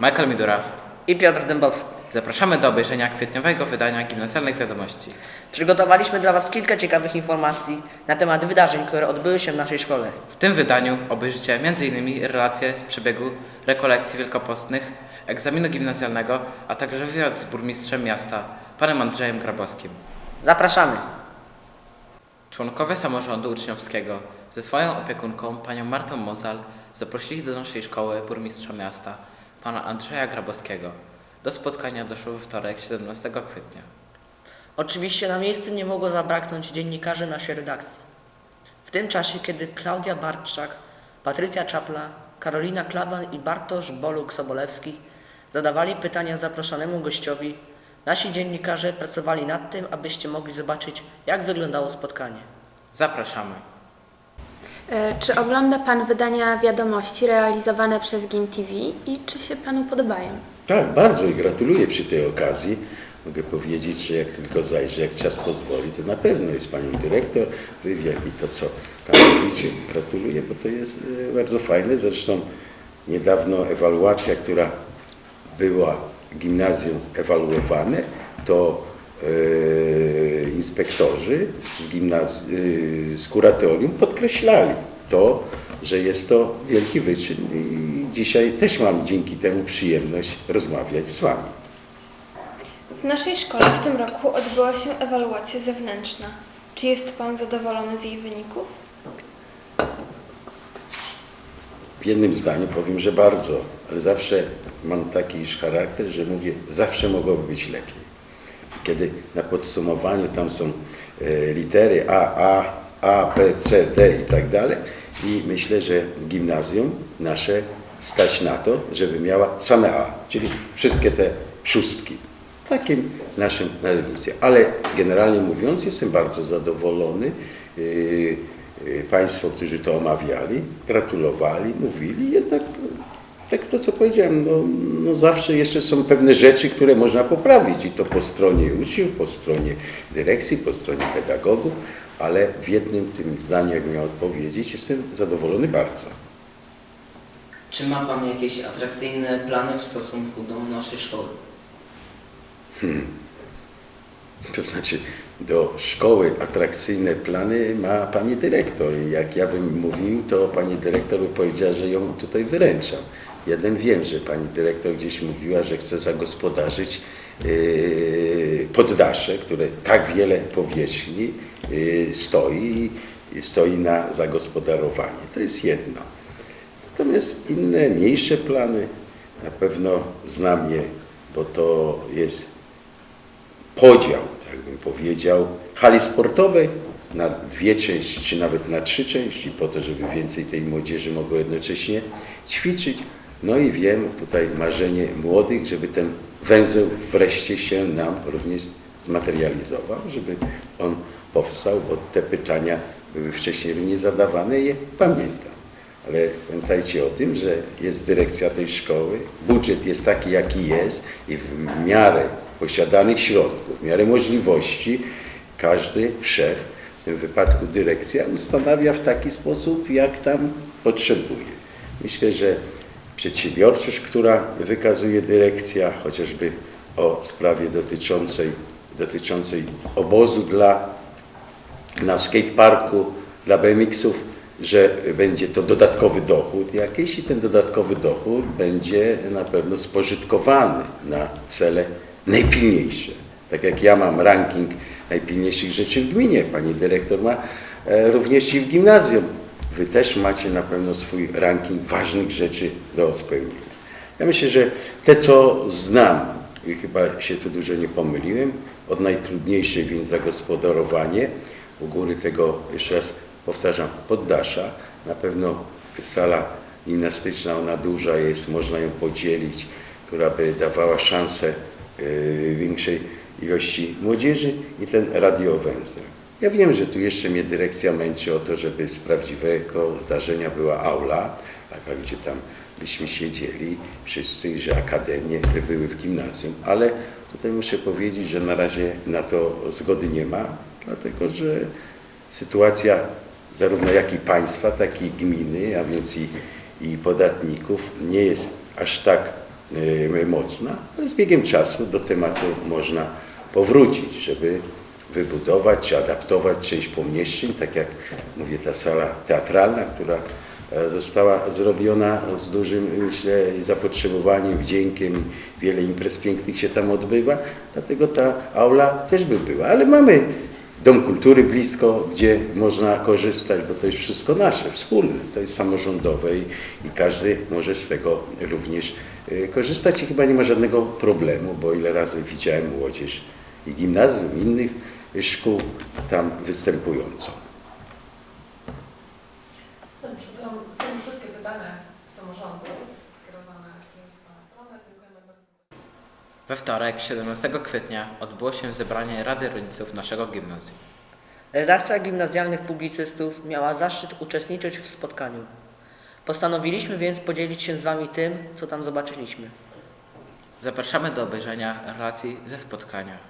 Michael Midura. i Piotr Dębowski. Zapraszamy do obejrzenia kwietniowego wydania Gimnazjalnych Wiadomości. Przygotowaliśmy dla Was kilka ciekawych informacji na temat wydarzeń, które odbyły się w naszej szkole. W tym wydaniu obejrzycie m.in. relacje z przebiegu rekolekcji wielkopostnych, egzaminu gimnazjalnego, a także wywiad z burmistrzem miasta, panem Andrzejem Grabowskim. Zapraszamy! Członkowie samorządu uczniowskiego ze swoją opiekunką, panią Martą Mozal, zaprosili do naszej szkoły burmistrza miasta, pana Andrzeja Grabowskiego. Do spotkania doszło we wtorek, 17 kwietnia. Oczywiście na miejscu nie mogło zabraknąć dziennikarzy naszej redakcji. W tym czasie, kiedy Klaudia Bartczak, Patrycja Czapla, Karolina Klawan i Bartosz Boluk-Sobolewski zadawali pytania zaproszonemu gościowi, nasi dziennikarze pracowali nad tym, abyście mogli zobaczyć, jak wyglądało spotkanie. Zapraszamy. E, Czy ogląda Pan wydania wiadomości realizowane przez GIM TV i czy się Panu podobają? Tak, bardzo i gratuluję przy tej okazji. Mogę powiedzieć, że jak tylko zajrzę, jak czas pozwoli, to na pewno jest Panią Dyrektor, wywiad i to, co tam robicie. Gratuluję, bo to jest e, bardzo fajne. Zresztą niedawno ewaluacja, która była gimnazjum ewaluowane, to e, inspektorzy z, gimnaz- e, z kuratorium podkreślali to, że jest to wielki wyczyn i dzisiaj też mam dzięki temu przyjemność rozmawiać z Wami. W naszej szkole w tym roku odbyła się ewaluacja zewnętrzna. Czy jest Pan zadowolony z jej wyników? W jednym zdaniu powiem, że bardzo, ale zawsze mam taki iż charakter, że mówię, zawsze mogłoby być lepiej. Kiedy na podsumowaniu tam są e, litery A, A, A, B, C, D i tak dalej i myślę, że gimnazjum nasze stać na to, żeby miała same A, czyli wszystkie te szóstki. Takim naszym nazewnictwie. Ale generalnie mówiąc, jestem bardzo zadowolony. Yy, yy, Państwo, którzy to omawiali, gratulowali, mówili, jednak tak to, co powiedziałem, no, no zawsze jeszcze są pewne rzeczy, które można poprawić i to po stronie uczniów, po stronie dyrekcji, po stronie pedagogów, ale w jednym tym zdaniu, jak miał odpowiedzieć, jestem zadowolony bardzo. Czy ma Pan jakieś atrakcyjne plany w stosunku do naszej szkoły? To znaczy, do szkoły atrakcyjne plany ma pani dyrektor. Jak ja bym mówił, to pani dyrektor by powiedziała, że ją tutaj wyręczam. Jeden wiem, że pani dyrektor gdzieś mówiła, że chce zagospodarzyć yy, poddasze, które tak wiele powierzchni yy, stoi stoi na zagospodarowanie. To jest jedno. Natomiast inne, mniejsze plany na pewno znam je, bo to jest podział, tak bym powiedział, hali sportowej na dwie części, czy nawet na trzy części, po to, żeby więcej tej młodzieży mogło jednocześnie ćwiczyć. No i wiem, tutaj marzenie młodych, żeby ten węzeł wreszcie się nam również zmaterializował, żeby on powstał, bo te pytania były wcześniej nie zadawane i je pamiętam. Ale pamiętajcie o tym, że jest dyrekcja tej szkoły, budżet jest taki, jaki jest i w miarę posiadanych środków, w miarę możliwości każdy szef, w tym wypadku dyrekcja, ustanawia w taki sposób, jak tam potrzebuje. Myślę, że przedsiębiorczość, która wykazuje dyrekcja, chociażby o sprawie dotyczącej, dotyczącej obozu dla na skateparku dla BMX-ów, że będzie to dodatkowy dochód jakiś i ten dodatkowy dochód będzie na pewno spożytkowany na cele najpilniejsze. Tak jak ja mam ranking najpilniejszych rzeczy w gminie, pani dyrektor ma e, również i w gimnazjum. Wy też macie na pewno swój ranking ważnych rzeczy do spełnienia. Ja myślę, że te, co znam, i chyba się tu dużo nie pomyliłem, od najtrudniejszej więc zagospodarowanie, u góry tego, jeszcze raz powtarzam, poddasza, na pewno sala gimnastyczna, ona duża jest, można ją podzielić, która by dawała szansę yy, większej ilości młodzieży i ten radiowęzeł. Ja wiem, że tu jeszcze mnie dyrekcja męczy o to, żeby z prawdziwego zdarzenia była aula, taka gdzie tam byśmy siedzieli wszyscy, że akademie by były w gimnazjum, ale tutaj muszę powiedzieć, że na razie na to zgody nie ma, dlatego że sytuacja zarówno jak i państwa, tak i gminy, a więc i, i podatników nie jest aż tak y, mocna, ale z biegiem czasu do tematu można powrócić, żeby wybudować czy adaptować część pomieszczeń, tak jak mówię, ta sala teatralna, która e, została zrobiona z dużym, myślę, zapotrzebowaniem, wdziękiem wiele imprez pięknych się tam odbywa, dlatego ta aula też by była, ale mamy Dom Kultury blisko, gdzie można korzystać, bo to jest wszystko nasze, wspólne, to jest samorządowe i, i każdy może z tego również y, korzystać i chyba nie ma żadnego problemu, bo ile razy widziałem młodzież i gimnazjum, innych szkół tam występującą. Dobrze, to są wszystkie pytania samorządu skierowane w Pana stronę. Dziękujemy bardzo. We wtorek, 17 kwietnia, odbyło się zebranie Rady Rodziców naszego gimnazjum. Redakcja gimnazjalnych publicystów miała zaszczyt uczestniczyć w spotkaniu. Postanowiliśmy więc podzielić się z Wami tym, co tam zobaczyliśmy. Zapraszamy do obejrzenia relacji ze spotkania.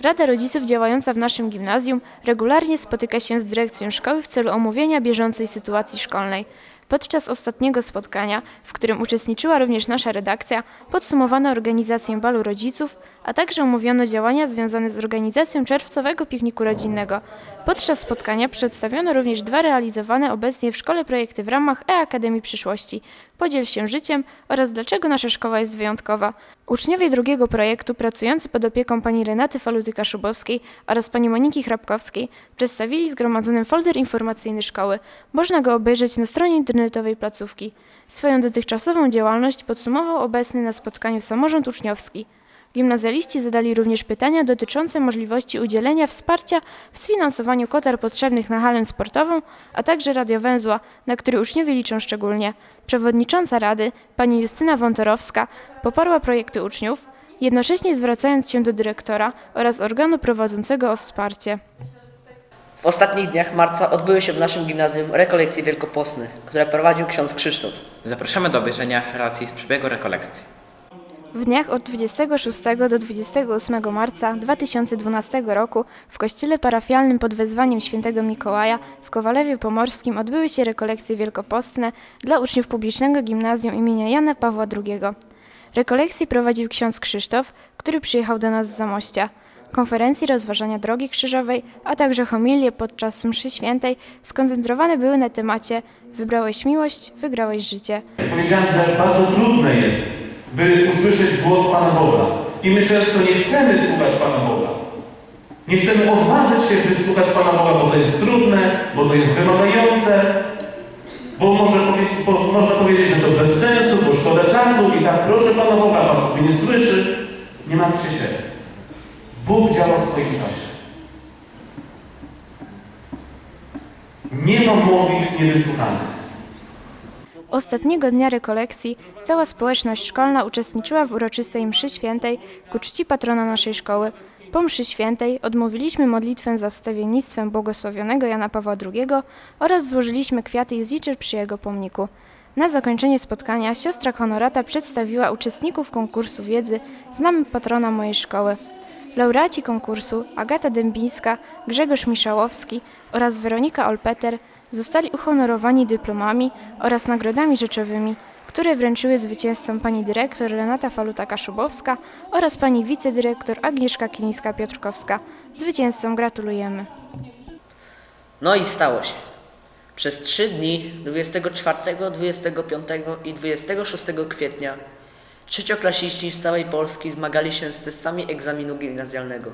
Rada Rodziców działająca w naszym gimnazjum regularnie spotyka się z dyrekcją szkoły w celu omówienia bieżącej sytuacji szkolnej. Podczas ostatniego spotkania, w którym uczestniczyła również nasza redakcja, podsumowano organizację balu rodziców, a także omówiono działania związane z organizacją czerwcowego pikniku rodzinnego. Podczas spotkania przedstawiono również dwa realizowane obecnie w szkole projekty w ramach E-Akademii Przyszłości Podziel się życiem oraz dlaczego nasza szkoła jest wyjątkowa. Uczniowie drugiego projektu, pracujący pod opieką pani Renaty Faluty-Kaszubowskiej oraz pani Moniki Hrabkowskiej, przedstawili zgromadzonym folder informacyjny szkoły. Można go obejrzeć na stronie internetowej placówki. Swoją dotychczasową działalność podsumował obecny na spotkaniu samorząd uczniowski. Gimnazjaliści zadali również pytania dotyczące możliwości udzielenia wsparcia w sfinansowaniu kotar potrzebnych na halę sportową, a także radiowęzła, na który uczniowie liczą szczególnie. Przewodnicząca Rady, pani Justyna Wątorowska, poparła projekty uczniów, jednocześnie zwracając się do dyrektora oraz organu prowadzącego o wsparcie. W ostatnich dniach marca odbyły się w naszym gimnazjum rekolekcje wielkopostne, które prowadził ksiądz Krzysztof. Zapraszamy do obejrzenia relacji z przebiegu rekolekcji. W dniach od 26 do 28 marca 2012 roku w kościele parafialnym pod wezwaniem świętego Mikołaja w Kowalewie Pomorskim odbyły się rekolekcje wielkopostne dla uczniów publicznego gimnazjum imienia Jana Pawła II. Rekolekcje prowadził ksiądz Krzysztof, który przyjechał do nas z Zamościa. Konferencji rozważania drogi krzyżowej, a także homilie podczas mszy świętej skoncentrowane były na temacie Wybrałeś miłość, wygrałeś życie. Powiedziałem, że bardzo trudne jest, by usłyszeć głos Pana Boga. I my często nie chcemy słuchać Pana Boga. Nie chcemy odważyć się, by słuchać Pana Boga, bo to jest trudne, bo to jest wymagające, bo, może bo można powiedzieć, że to bez sensu, bo szkoda czasu i tak proszę Pana Boga, Pan mnie nie słyszy. Nie martwcie się. Bóg działa w swoim czasie. Nie ma modlitw niewysłuchanych. Ostatniego dnia rekolekcji cała społeczność szkolna uczestniczyła w uroczystej mszy świętej ku czci patrona naszej szkoły. Po mszy świętej odmówiliśmy modlitwę za wstawiennictwem błogosławionego Jana Pawła II oraz złożyliśmy kwiaty i zliczy przy jego pomniku. Na zakończenie spotkania siostra Honorata przedstawiła uczestników konkursu wiedzy Znamy patrona mojej szkoły. Laureaci konkursu Agata Dębińska, Grzegorz Miszałowski oraz Weronika Olpeter zostali uhonorowani dyplomami oraz nagrodami rzeczowymi, które wręczyły zwycięzcom pani dyrektor Renata Faluta-Kaszubowska oraz pani wicedyrektor Agnieszka Kilińska-Piotrkowska. Zwycięzcom gratulujemy. No i stało się. Przez trzy dni 24, 25 i 26 kwietnia trzecioklasiści z całej Polski zmagali się z testami egzaminu gimnazjalnego.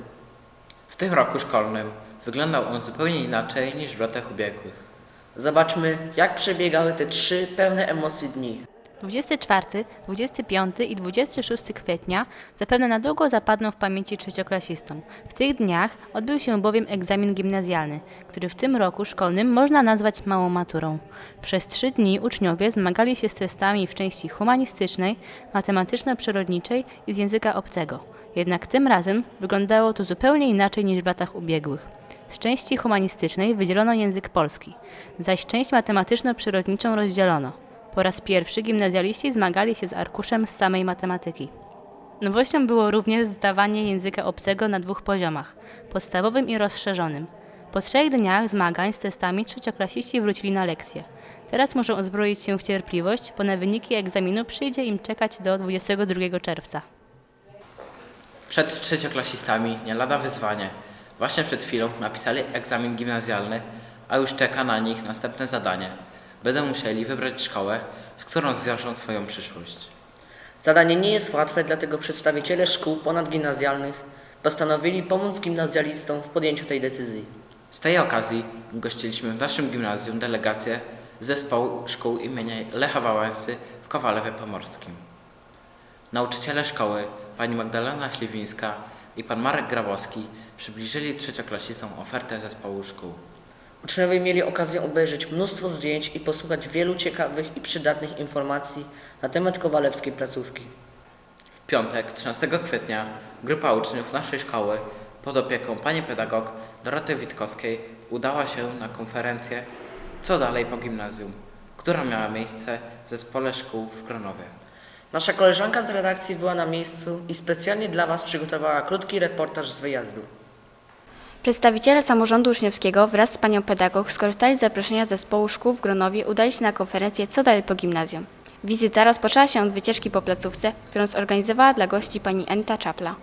W tym roku szkolnym wyglądał on zupełnie inaczej niż w latach ubiegłych. Zobaczmy, jak przebiegały te trzy pełne emocji dni. 24, 25 i 26 kwietnia zapewne na długo zapadną w pamięci trzecioklasistom. W tych dniach odbył się bowiem egzamin gimnazjalny, który w tym roku szkolnym można nazwać małą maturą. Przez trzy dni uczniowie zmagali się z testami w części humanistycznej, matematyczno-przyrodniczej i z języka obcego. Jednak tym razem wyglądało to zupełnie inaczej niż w latach ubiegłych. Z części humanistycznej wydzielono język polski, zaś część matematyczno-przyrodniczą rozdzielono. Po raz pierwszy gimnazjaliści zmagali się z arkuszem z samej matematyki. Nowością było również zdawanie języka obcego na dwóch poziomach podstawowym i rozszerzonym. Po trzech dniach zmagań z testami trzecioklasiści wrócili na lekcje. Teraz muszą uzbroić się w cierpliwość, bo na wyniki egzaminu przyjdzie im czekać do 22 czerwca. Przed trzecioklasistami nie lada wyzwanie. Właśnie przed chwilą napisali egzamin gimnazjalny, a już czeka na nich następne zadanie. Będą musieli wybrać szkołę, z którą zwiążą swoją przyszłość. Zadanie nie jest łatwe, dlatego przedstawiciele szkół ponadgimnazjalnych postanowili pomóc gimnazjalistom w podjęciu tej decyzji. Z tej okazji gościliśmy w naszym gimnazjum delegację zespołu szkół imienia Lecha Wałęsy w Kowalewie Pomorskim. Nauczyciele szkoły, pani Magdalena Śliwińska i pan Marek Grabowski przybliżyli trzecioklasistom ofertę zespołu szkół. Uczniowie mieli okazję obejrzeć mnóstwo zdjęć i posłuchać wielu ciekawych i przydatnych informacji na temat kowalewskiej placówki. W piątek, 13 kwietnia, grupa uczniów naszej szkoły pod opieką pani pedagog Doroty Witkowskiej udała się na konferencję Co dalej po gimnazjum, która miała miejsce w zespole szkół w Kronowie. Nasza koleżanka z redakcji była na miejscu i specjalnie dla Was przygotowała krótki reportaż z wyjazdu. Przedstawiciele samorządu uczniowskiego wraz z panią pedagog skorzystali z zaproszenia zespołu szkół w Gronowie udali się na konferencję Co dalej po gimnazjum. Wizyta rozpoczęła się od wycieczki po placówce, którą zorganizowała dla gości pani Anita Czapla.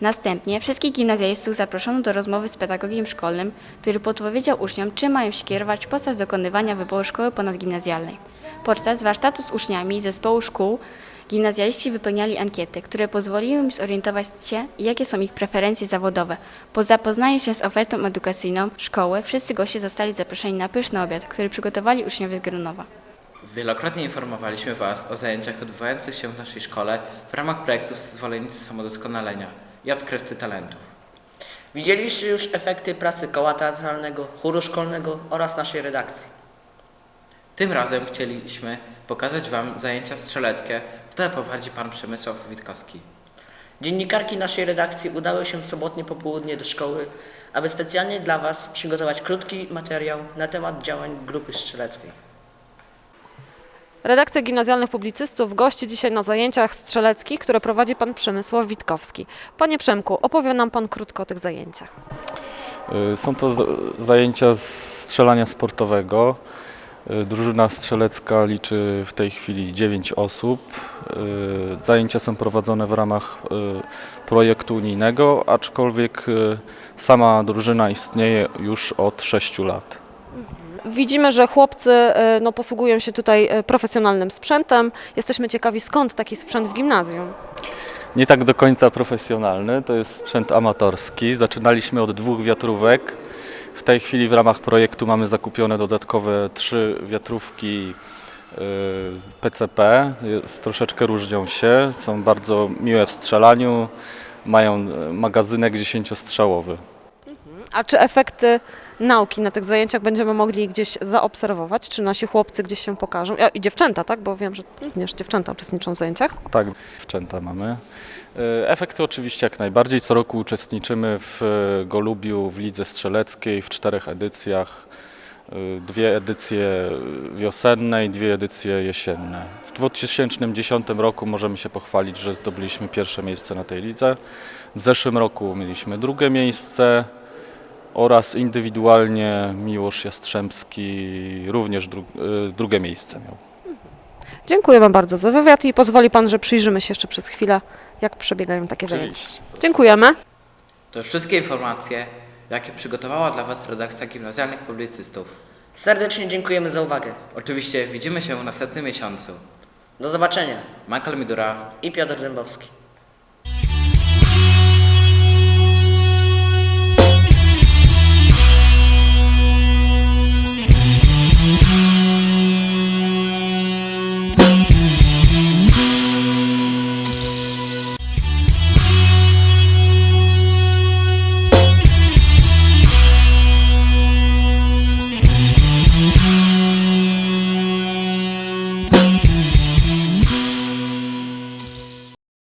Następnie wszystkich gimnazjalistów zaproszono do rozmowy z pedagogiem szkolnym, który podpowiedział uczniom, czym mają się kierować podczas dokonywania wyboru szkoły ponadgimnazjalnej. Podczas warsztatu z uczniami zespołu szkół Gimnazjaliści wypełniali ankiety, które pozwoliły im zorientować się, jakie są ich preferencje zawodowe. Po zapoznaniu się z ofertą edukacyjną szkoły, wszyscy goście zostali zaproszeni na pyszny obiad, który przygotowali uczniowie z Gronowa. Wielokrotnie informowaliśmy Was o zajęciach odbywających się w naszej szkole w ramach projektów Zwolennicy Samodoskonalenia i Odkrywcy Talentów. Widzieliście już efekty pracy koła teatralnego, chóru szkolnego oraz naszej redakcji. Tym razem chcieliśmy pokazać Wam zajęcia strzeleckie, które prowadzi Pan Przemysław Witkowski. Dziennikarki naszej redakcji udały się w sobotnie popołudnie do szkoły, aby specjalnie dla Was przygotować krótki materiał na temat działań grupy strzeleckiej. Redakcja gimnazjalnych publicystów gości dzisiaj na zajęciach strzeleckich, które prowadzi pan Przemysław Witkowski. Panie Przemku, opowie nam pan krótko o tych zajęciach. Y, Są to zajęcia z strzelania sportowego. Y, Drużyna strzelecka liczy w tej chwili 9 osób. Y, Zajęcia są prowadzone w ramach y, projektu unijnego, aczkolwiek sama drużyna istnieje już od 6 lat. Widzimy, że chłopcy e, no, posługują się tutaj e, profesjonalnym sprzętem. Jesteśmy ciekawi, skąd taki sprzęt w gimnazjum. Nie tak do końca profesjonalny, to jest sprzęt amatorski. Zaczynaliśmy od dwóch wiatrówek. W tej chwili w ramach projektu mamy zakupione dodatkowe trzy wiatrówki y, PCP. Jest, troszeczkę różnią się, są bardzo miłe w strzelaniu, mają y, magazynek 10-strzałowy. A czy efekty nauki na tych zajęciach będziemy mogli gdzieś zaobserwować? Czy nasi chłopcy gdzieś się pokażą? Ja- I dziewczęta, tak? Bo wiem, że również dziewczęta uczestniczą w zajęciach. Tak, wczęta mamy. Y, Efekty oczywiście jak najbardziej. Co roku uczestniczymy w y, Golubiu w lidze strzeleckiej w czterech edycjach. Y, Dwie edycje wiosenne i dwie edycje jesienne. W 2010 roku możemy się pochwalić, że zdobyliśmy pierwsze miejsce na tej lidze. W zeszłym roku mieliśmy drugie miejsce oraz indywidualnie Miłosz Jastrzębski również dru- y, drugie miejsce miał. Dziękuję Wam bardzo za wywiad i pozwoli Pan, że przyjrzymy się jeszcze przez chwilę, jak przebiegają takie zajęcia. Dziękujemy. To już wszystkie informacje, jakie przygotowała dla Was redakcja gimnazjalnych publicystów. Serdecznie dziękujemy za uwagę. Oczywiście widzimy się w następnym miesiącu. Do zobaczenia Michael Midura, i Piotr Dębowski.